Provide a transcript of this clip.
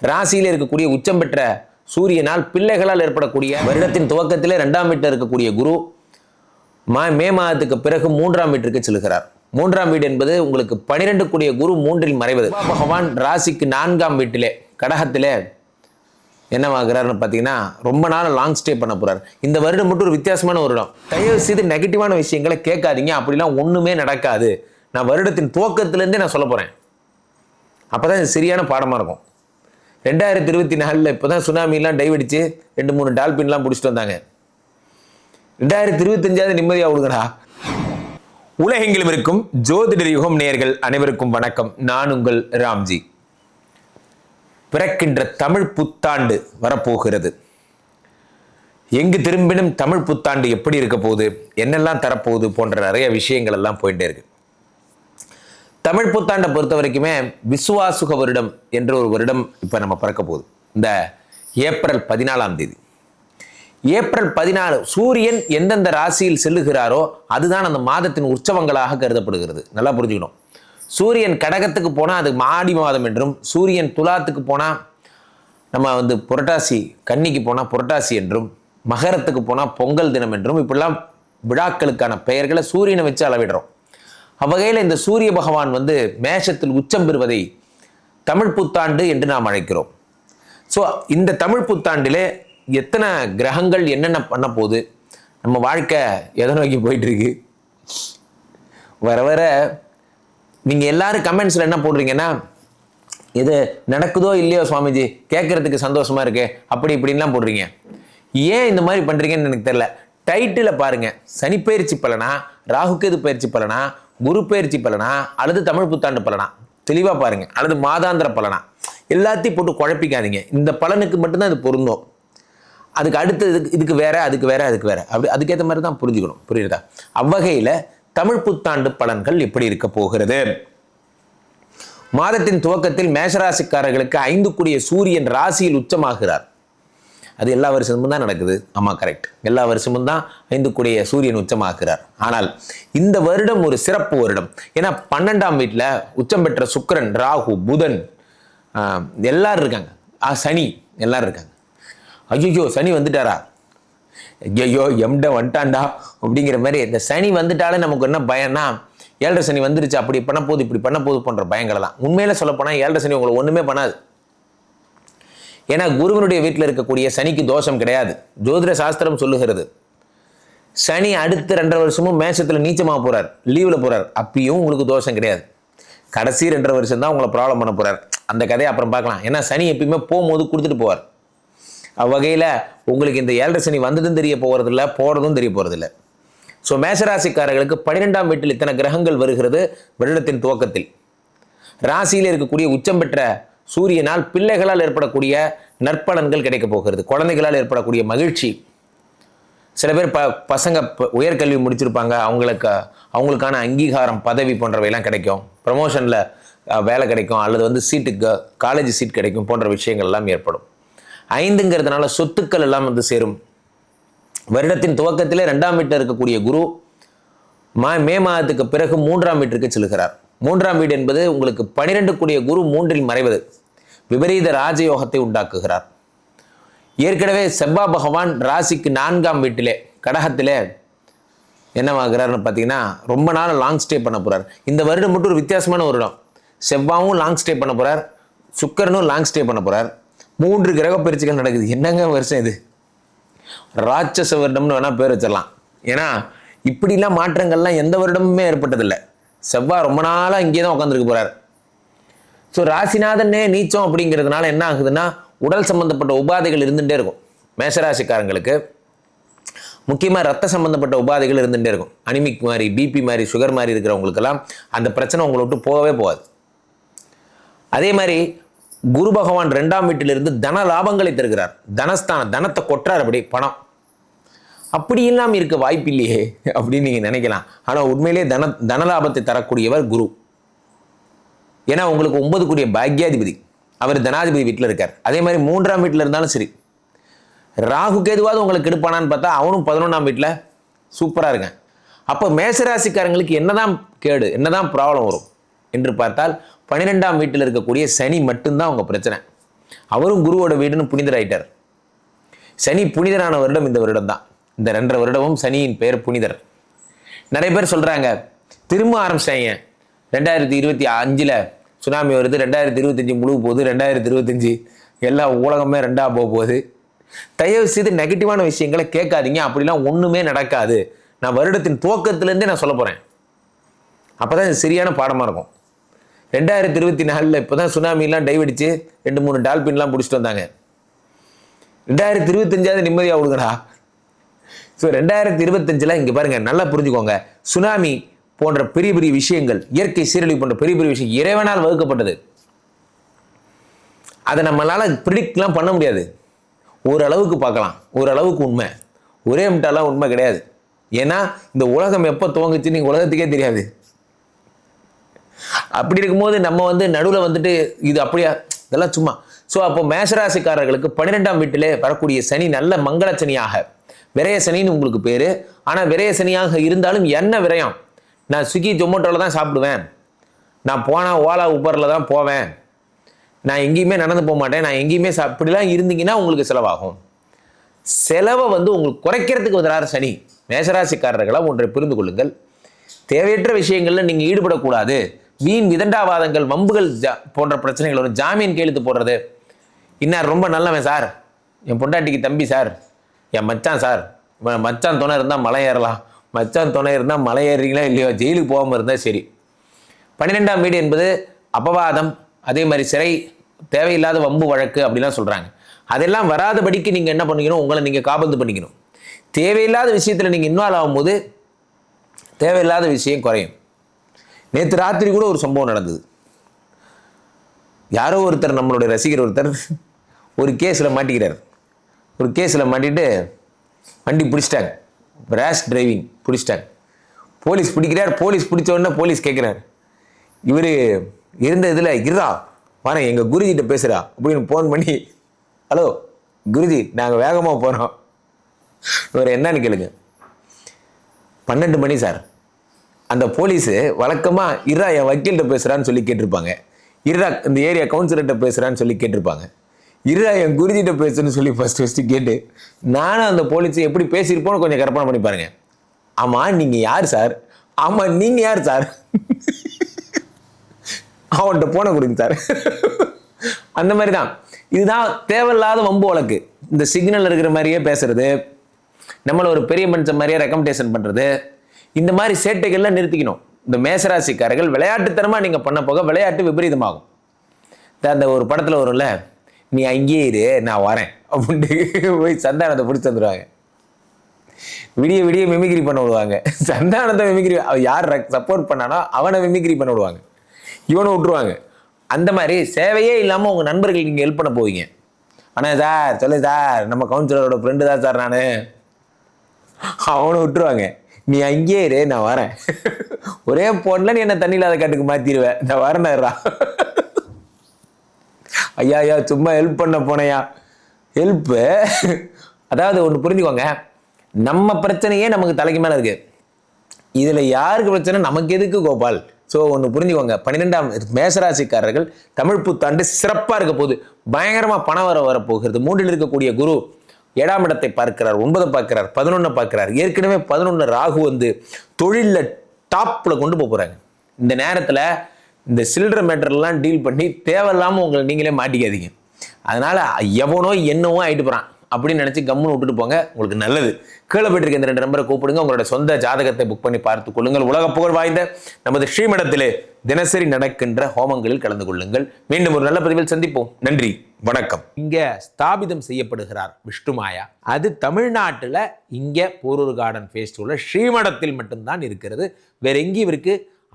ராசியில் இருக்கக்கூடிய உச்சம் பெற்ற சூரியனால் பிள்ளைகளால் ஏற்படக்கூடிய வருடத்தின் துவக்கத்திலே ரெண்டாம் வீட்டில் இருக்கக்கூடிய குரு மா மே மாதத்துக்கு பிறகு மூன்றாம் வீட்டிற்கு செல்கிறார். மூன்றாம் வீடு என்பது உங்களுக்கு பனிரெண்டு கூடிய குரு மூன்றில் மறைவது. பகவான் ராசிக்கு நான்காம் வீட்டிலே கடகத்திலே என்னவாகிறாருன்னு பார்த்தீங்கன்னா ரொம்ப நாள் லாங் ஸ்டே பண்ண போறார். இந்த வருடம் மட்டும் ஒரு வித்தியாசமான வருடம். தயவு செய்து நெகட்டிவான விஷயங்களை கேட்காதீங்க. அப்படிலாம் ஒன்றுமே நடக்காது. நான் வருடத்தின் துவக்கத்திலேருந்தே நான் சொல்ல போறேன். அப்பதான் இது சரியான பாடமாக இருக்கும். ரெண்டாயிரத்தி இருபத்தி நாலில் இப்போ தான் சுனாமிலாம் டைவடிச்சு ரெண்டு மூணு டால்பின்லாம் பிடிச்சிட்டு வந்தாங்க. ரெண்டாயிரத்தி இருபத்தஞ்சாவது நிம்மதியாக விடுங்கடா உலகெங்கிலும் இருக்கும் ஜோதிடர் யுகம் நேயர்கள் அனைவருக்கும் வணக்கம். நான் உங்கள் ராம்ஜி. பிறக்கின்ற தமிழ் புத்தாண்டு வரப்போகிறது. எங்கு திரும்பினும் தமிழ் புத்தாண்டு எப்படி இருக்க போகுது என்னெல்லாம் தரப்போகுது போன்ற நிறைய விஷயங்கள் எல்லாம் போயிட்டே இருக்கு. தமிழ் புத்தாண்டை பொறுத்த வரைக்குமே விசுவாசுக வருடம் என்ற ஒரு வருடம் இப்போ நம்ம பிறக்க போகுது. இந்த ஏப்ரல் பதினாலாம் தேதி. ஏப்ரல் பதினாலு சூரியன் எந்தெந்த ராசியில் செல்லுகிறாரோ அதுதான் அந்த மாதத்தின் உற்சவங்களாக கருதப்படுகிறது. நல்லா புரிஞ்சுக்கணும். சூரியன் கடகத்துக்கு போனால் அது மாடி மாதம் என்றும் சூரியன் துலாத்துக்கு போனால் நம்ம வந்து புரட்டாசி கன்னிக்கு போனால் புரட்டாசி என்றும் மகரத்துக்கு போனால் பொங்கல் தினம் என்றும் இப்படிலாம் விழாக்களுக்கான பெயர்களை சூரியனை வச்சு அளவிடுறோம். அவ்வகையில் இந்த சூரிய பகவான் வந்து மேஷத்தில் உச்சம் பெறுவதை தமிழ் புத்தாண்டு என்று நாம் அழைக்கிறோம். ஸோ இந்த தமிழ் புத்தாண்டிலே எத்தனை கிரகங்கள் என்னென்ன பண்ண போகுது? நம்ம வாழ்க்கை எதை நோக்கி போயிட்டுருக்கு? வர வர நீங்கள் எல்லாரும் கமெண்ட்ஸில் என்ன போடுறீங்கன்னா இது நடக்குதோ இல்லையோ சுவாமிஜி? கேட்குறதுக்கு சந்தோஷமா இருக்கு அப்படி இப்படின்லாம் போடுறீங்க. ஏன் இந்த மாதிரி பண்ணுறீங்கன்னு எனக்கு தெரியல. டைட்டில் பாருங்கள் சனிப்பயிற்சி பலனா பலனா ராகுகேது பயிற்சி பலனா குரு பயிற்சி பலனா அல்லது தமிழ் புத்தாண்டு பலனா? தெளிவாக பாருங்க. அல்லது மாதாந்திர பலனா? எல்லாத்தையும் போட்டு குழப்பிக்காதீங்க. இந்த பலனுக்கு மட்டும்தான் இது பொருந்தும். அதுக்கு அடுத்து இதுக்கு இதுக்கு வேற அதுக்கு வேறு அதுக்கு வேற. அப்படி அதுக்கேற்ற மாதிரி தான் புரிஞ்சுக்கணும். புரியுதா? அவ்வகையில் தமிழ் புத்தாண்டு பலன்கள் எப்படி இருக்க போகிறது? மாதத்தின் துவக்கத்தில் மேஷராசிக்காரர்களுக்கு ஐந்து கூடிய சூரியன் ராசியில் உச்சமாகிறார். அது எல்லா வருஷமும் தான் நடக்குது. ஆமாம் கரெக்ட் எல்லா வருஷமும் தான் ஐந்து கூடிய சூரியன் உச்சமாகிறார் ஆனால் இந்த வருடம் ஒரு சிறப்பு வருடம். ஏன்னா பன்னெண்டாம் வீட்டில் உச்சம் பெற்ற சுக்கரன் ராகு புதன் எல்லாரும் இருக்காங்க. ஆ சனி எல்லாரும் இருக்காங்க. ஐயோ சனி வந்துட்டாரா? ஐயோ எம்ட வந்துட்டான்டா அப்படிங்கிற மாதிரி இந்த சனி வந்துட்டாலே நமக்கு என்ன பயம்னா ஏழரை சனி வந்துருச்சு அப்படி பண்ண போகுது இப்படி பண்ண போகுது போன்ற பயங்களை தான் உண்மையில சொல்ல போனால் ஏழரை சனி உங்களை ஒன்றுமே பண்ணாது. ஏன்னா குருவனுடைய வீட்டில் இருக்கக்கூடிய சனிக்கு தோஷம் கிடையாது. ஜோதிட சாஸ்திரம் சொல்லுகிறது. சனி அடுத்த ரெண்டரை வருஷமும் மேஷத்தில் நீச்சமாக போகிறார் லீவில் போகிறார் அப்பயும் உங்களுக்கு தோஷம் கிடையாது. கடைசி ரெண்டரை வருஷம் தான் உங்களை ப்ராப்ளம் பண்ண போகிறார் அந்த கதையை அப்புறம் பார்க்கலாம். ஏன்னா சனி எப்பயுமே போகும்போது கொடுத்துட்டு போவார். அவ்வகையில் உங்களுக்கு இந்த ஏழரை சனி வந்ததும் தெரிய போகிறதில்ல போகிறதும் தெரிய போகிறதில்ல ஸோ மேஷராசிக்காரர்களுக்கு பன்னிரெண்டாம் வீட்டில் இத்தனை கிரகங்கள் வருகிறது வருடத்தின் துவக்கத்தில். ராசியில் இருக்கக்கூடிய உச்சம் பெற்ற சூரியனால் பிள்ளைகளால் ஏற்படக்கூடிய நற்பலன்கள் கிடைக்கப் போகிறது. குழந்தைகளால் ஏற்படக்கூடிய மகிழ்ச்சி. சில பேர் ப பசங்க உயர்கல்வி முடிச்சிருப்பாங்க. அவங்களுக்கு அவங்களுக்கான அங்கீகாரம் பதவி போன்றவையெல்லாம் கிடைக்கும். ப்ரமோஷனில் வேலை கிடைக்கும். அல்லது வந்து சீட்டு காலேஜ் சீட் கிடைக்கும் போன்ற விஷயங்கள் எல்லாம் ஏற்படும். ஐந்துங்கிறதுனால சொத்துக்கள் எல்லாம் வந்து சேரும். வருடத்தின் துவக்கத்திலே ரெண்டாம் வீட்டில் இருக்கக்கூடிய குரு மா மே மாதத்துக்கு பிறகு மூன்றாம் வீட்டிற்கு செல்கிறார். மூன்றாம் வீடு என்பது உங்களுக்கு பனிரெண்டு கூடிய குரு மூன்றில் மறைவது. விபரீத ராஜயோகத்தை உண்டாக்குகிறார். ஏற்கனவே செவ்வா பகவான் ராசிக்கு நான்காம் வீட்டிலே கடகத்திலே என்னவாகிறார்னு பார்த்தீங்கன்னா ரொம்ப நாள் லாங் ஸ்டே பண்ண போகிறார் இந்த வருடம் மட்டும் ஒரு வித்தியாசமான வருடம். செவ்வாவும் லாங் ஸ்டே பண்ண போகிறார் சுக்கரனும் லாங் ஸ்டே பண்ண போகிறார் மூன்று கிரக பயிற்சிகள் நடக்குது. என்னங்க வருஷம் இது? ராட்சச வருடம்னு வேணால் பேர் வச்சிடலாம். ஏன்னா இப்படிலாம் மாற்றங்கள்லாம் எந்த வருடமுமே ஏற்பட்டதில்லை. செவ்வாய் ரொம்ப நாளாக இங்கே தான் உட்காந்துருக்க போகிறார் ஸோ ராசிநாதனே நீச்சம் அப்படிங்கிறதுனால என்ன ஆகுதுன்னா உடல் சம்மந்தப்பட்ட உபாதைகள் இருந்துகிட்டே இருக்கும். மேஷராசிக்காரங்களுக்கு முக்கியமாக ரத்த சம்மந்தப்பட்ட உபாதைகள் இருந்துகிட்டே இருக்கும். அனிமிக் மாதிரி பிபி மாதிரி சுகர் மாதிரி இருக்கிறவங்களுக்கெல்லாம் அந்த பிரச்சனை உங்களை விட்டு போகவே போகாது. அதே மாதிரி குரு பகவான் ரெண்டாம் வீட்டிலிருந்து தன லாபங்களை தருகிறார். தனஸ்தானம் தனத்தை கொட்டுறார் அப்படி பணம். அப்படி இல்லாமல் இருக்க வாய்ப்பு இல்லையே அப்படின்னு நீங்கள் நினைக்கலாம். ஆனால் உண்மையிலேயே தன தனலாபத்தை தரக்கூடியவர் குரு. ஏன்னா உங்களுக்கு ஒன்பது கூடிய பாக்யாதிபதி. அவர் தனாதிபதி வீட்டில் இருக்கார். அதே மாதிரி மூன்றாம் வீட்டில் இருந்தாலும் சரி. ராகு எதுவாவது உங்களுக்கு எடுப்பானான்னு பார்த்தா அவனும் பதினொன்றாம் வீட்டில் சூப்பராக இருக்கேன். அப்போ மேசராசிக்காரங்களுக்கு என்னதான் கேடு என்னதான் ப்ராப்ளம் வரும் என்று பார்த்தால் பன்னிரெண்டாம் வீட்டில் இருக்கக்கூடிய சனி மட்டும்தான் உங்கள் பிரச்சனை. அவரும் குருவோட வீடுன்னு புனிதராயிட்டார். சனி புனிதரான வருடம் இந்த வருடம் தான் இந்த ரெண்டரை வருடமும் சனியின் பெயர் புனிதர். நிறைய பேர் சொல்கிறாங்க திரும்ப ஆரம்பிச்சிட்டாங்க. ரெண்டாயிரத்தி இருபத்தி அஞ்சில் சுனாமி வருது ரெண்டாயிரத்தி இருபத்தஞ்சி முழுக போகுது ரெண்டாயிரத்தி இருபத்தஞ்சு எல்லா உலகமே ரெண்டாக போக போகுது. தயவு செய்து நெகட்டிவான விஷயங்களை கேட்காதீங்க அப்படிலாம் ஒன்றுமே நடக்காது. நான் வருடத்தின் துவக்கத்துலேருந்தே நான் சொல்ல போகிறேன் அப்போ தான் இது சரியான பாடமாக இருக்கும். ரெண்டாயிரத்தி இருபத்தி நாலில் இப்போ தான் சுனாமிலாம் டைவடிச்சு ரெண்டு மூணு டால்பின்லாம் பிடிச்சிட்டு வந்தாங்க. ரெண்டாயிரத்தி இருபத்தஞ்சாவது நிம்மதியாக விடுங்கடா ஸோ ரெண்டாயிரத்தி இருபத்தஞ்சில் இங்கே பாருங்கள் நல்லா புரிஞ்சுக்கோங்க. சுனாமி போன்ற பெரிய பெரிய விஷயங்கள் இயற்கை சீரழிவு போன்ற பெரிய பெரிய விஷயம் இறைவனால் வகுக்கப்பட்டது. அதை நம்மளால் ப்ரிடிக்ட்லாம் பண்ண முடியாது. ஓரளவுக்கு பார்க்கலாம். ஓரளவுக்கு உண்மை. ஒரே மிட்டாலாம் உண்மை கிடையாது. ஏன்னா இந்த உலகம் எப்போ துவங்குச்சுன்னு நீங்கள் உலகத்துக்கே தெரியாது. அப்படி இருக்கும்போது நம்ம வந்து நடுவில் வந்துட்டு இது அப்படியா? இதெல்லாம் சும்மா. ஸோ அப்போ மேசராசிக்காரர்களுக்கு பன்னிரெண்டாம் வீட்டிலே வரக்கூடிய சனி நல்ல மங்கள சனியாக. விரயசனின்னு உங்களுக்கு பேர். ஆனால் விரயசனியாக இருந்தாலும் என்ன விரயம்? நான் ஸ்விக்கி ஜொமோட்டோவில் தான் சாப்பிடுவேன். நான் போனால் ஓலா உபரில் தான் போவேன். நான் எங்கேயுமே நடந்து போக மாட்டேன். நான் எங்கேயுமே சா இப்படிலாம் இருந்தீங்கன்னா உங்களுக்கு செலவாகும். செலவை வந்து உங்களுக்கு குறைக்கிறதுக்கு வந்தார் சனி. மேசராசிக்காரர்களாக ஒன்றை புரிந்து கொள்ளுங்கள். தேவையற்ற விஷயங்களில் நீங்கள் ஈடுபடக்கூடாது. வீண் விதண்டாவாதங்கள் வம்புகள் ஜா போன்ற பிரச்சனைகள் வரும். ஜாமீன் கையெழுத்து போடுறது. இன்னார் ரொம்ப நல்லவன் சார். என் பொண்டாட்டிக்கு தம்பி சார். என் மச்சான் சார் மச்சான் துணை இருந்தால் மலை ஏறலாம். மச்சான் துணை இருந்தால் மலை ஏறுறீங்களா இல்லையோ ஜெயிலுக்கு போகாமல் இருந்தால் சரி. பன்னிரெண்டாம் வீடு என்பது அபவாதம் அதே மாதிரி சிறை தேவையில்லாத வம்பு வழக்கு அப்படிலாம் சொல்கிறாங்க அதெல்லாம் வராதபடிக்கு நீங்கள் என்ன பண்ணிக்கணும்? உங்களை நீங்கள் காபந்து பண்ணிக்கணும். தேவையில்லாத விஷயத்தில் நீங்கள் இன்வால்வ் ஆகும்போது தேவையில்லாத விஷயம் குறையும். நேற்று ராத்திரி கூட ஒரு சம்பவம் நடந்தது. யாரோ ஒருத்தர் நம்மளுடைய ரசிகர் ஒருத்தர் ஒரு கேஸில் மாட்டிக்கிறார். ஒரு கேஸில் மாட்டிட்டு வண்டி பிடிச்சிட்டாங்க. ரேஷ் டிரைவிங் பிடிச்சிட்டாங்க. போலீஸ் பிடிக்கிறார் போலீஸ் பிடிச்ச உடனே போலீஸ் கேட்குறாரு இவர் இருந்த இதில் இருடா வரேன் எங்கள் குருஜிகிட்ட பேசுகிறா அப்படின்னு ஃபோன் பண்ணி ஹலோ குருஜி நாங்கள் வேகமாக போகிறோம் இவர் என்னன்னு கேளுங்க. பன்னெண்டு மணி சார். அந்த போலீஸு வழக்கமாக இருடா என் வக்கீல்கிட்ட பேசுகிறான்னு சொல்லி கேட்டிருப்பாங்க. இருடா இந்த ஏரியா கவுன்சிலர்கிட்ட பேசுகிறான்னு சொல்லி கேட்டிருப்பாங்க. இருடா என் குருஜிட்ட பேசுன்னு சொல்லி ஃபஸ்ட்டு ஃபஸ்ட்டு கேட்டு நானும் அந்த போலீஸை எப்படி பேசியிருப்போன்னு கொஞ்சம் கற்பனை பண்ணி பாருங்க. ஆமாம் நீங்கள் யார் சார்? ஆமாம் நீங்கள் யார் சார்? அவன்கிட்ட போன கொடுங்க சார். அந்த மாதிரி தான் இதுதான் தேவையில்லாத வம்பு வழக்கு. இந்த சிக்னல் இருக்கிற மாதிரியே பேசுறது. நம்மளை ஒரு பெரிய மனுஷன் மாதிரியே ரெக்கமெண்டேஷன் பண்ணுறது இந்த மாதிரி சேட்டைகள்லாம் நிறுத்திக்கணும். இந்த மேசராசிக்காரர்கள் விளையாட்டுத்தனமாக நீங்கள் பண்ண போக விளையாட்டு விபரீதமாகும். இந்த- அந்த ஒரு படத்தில் வரும்ல நீ அங்கேயே இரு நான் வரேன். அப்படின்ட்டு போய் சந்தானத்தை பிடிச்சி வந்துடுவாங்க விடிய விடிய மிமிக்ரி பண்ண விடுவாங்க. சந்தானத்தை மிமிக்ரி யார் சப்போர்ட் பண்ணானோ அவனை மிமிக்ரி பண்ண விடுவாங்க. இவனை விட்டுருவாங்க. அந்த மாதிரி சேவையே இல்லாமல் உங்கள் நண்பர்களுக்கு நீங்கள் ஹெல்ப் பண்ண போவீங்க. ஆனால் சார் சொல்லு சார் நம்ம கவுன்சிலரோட ஃப்ரெண்டு தான் சார் நான். அவனை விட்டுருவாங்க. நீ அங்கேயே இரு நான் வரேன். ஒரே போன்ல நீ என்ன தண்ணி இல்லாத காட்டுக்கு மாற்றிடுவேன் நான் வரேன்டா ஐயா ஐயா சும்மா ஹெல்ப் பண்ண போனையா? ஹெல்ப்பு அதாவது ஒன்று புரிஞ்சுக்கோங்க. நம்ம பிரச்சனையே நமக்கு தலைக்கு மேலே இருக்கு. இதில் யாருக்கு பிரச்சனை? நமக்கு எதுக்கு கோபால்? ஸோ ஒன்று புரிஞ்சுக்கோங்க. பன்னிரெண்டாம் மேசராசிக்காரர்கள் தமிழ் புத்தாண்டு சிறப்பாக இருக்க போகுது. பயங்கரமாக பணம் வர வரப்போகிறது. மூன்றில் இருக்கக்கூடிய குரு ஏழாம் இடத்தை பார்க்கிறார் ஒன்பதை பார்க்கிறார் பதினொன்றை பார்க்கிறார். ஏற்கனவே பதினொன்று ராகு வந்து தொழிலில் டாப்பில் கொண்டு போக போகிறாங்க இந்த நேரத்தில் இந்த சில்லற மேட்டர்லாம் டீல் பண்ணி தேவையில்லாமல் உங்களை நீங்களே மாட்டிக்காதீங்க. அதனால் எவனோ என்னவோ ஆகிட்டு போகிறான் அப்படின்னு நினச்சி கம்முன்னு விட்டுட்டு போங்க. உங்களுக்கு நல்லது. கீழே போயிட்டு இந்த ரெண்டு நம்பரை கூப்பிடுங்க. உங்களோட சொந்த ஜாதகத்தை புக் பண்ணி பார்த்து கொள்ளுங்கள். உலக புகழ் வாய்ந்த நமது ஸ்ரீமடத்திலே தினசரி நடக்கின்ற ஹோமங்களில் கலந்து கொள்ளுங்கள். மீண்டும் ஒரு நல்ல பதிவில் சந்திப்போம். நன்றி. வணக்கம். இங்க ஸ்தாபிதம் செய்யப்படுகிறார் விஷ்ணுமாயா அது தமிழ்நாட்டில் இங்க போரூர் கார்டன் ஃபேஸ்டிவலில் ஸ்ரீமடத்தில் மட்டும்தான் இருக்கிறது. வேற எங்கேயும் இருக்குது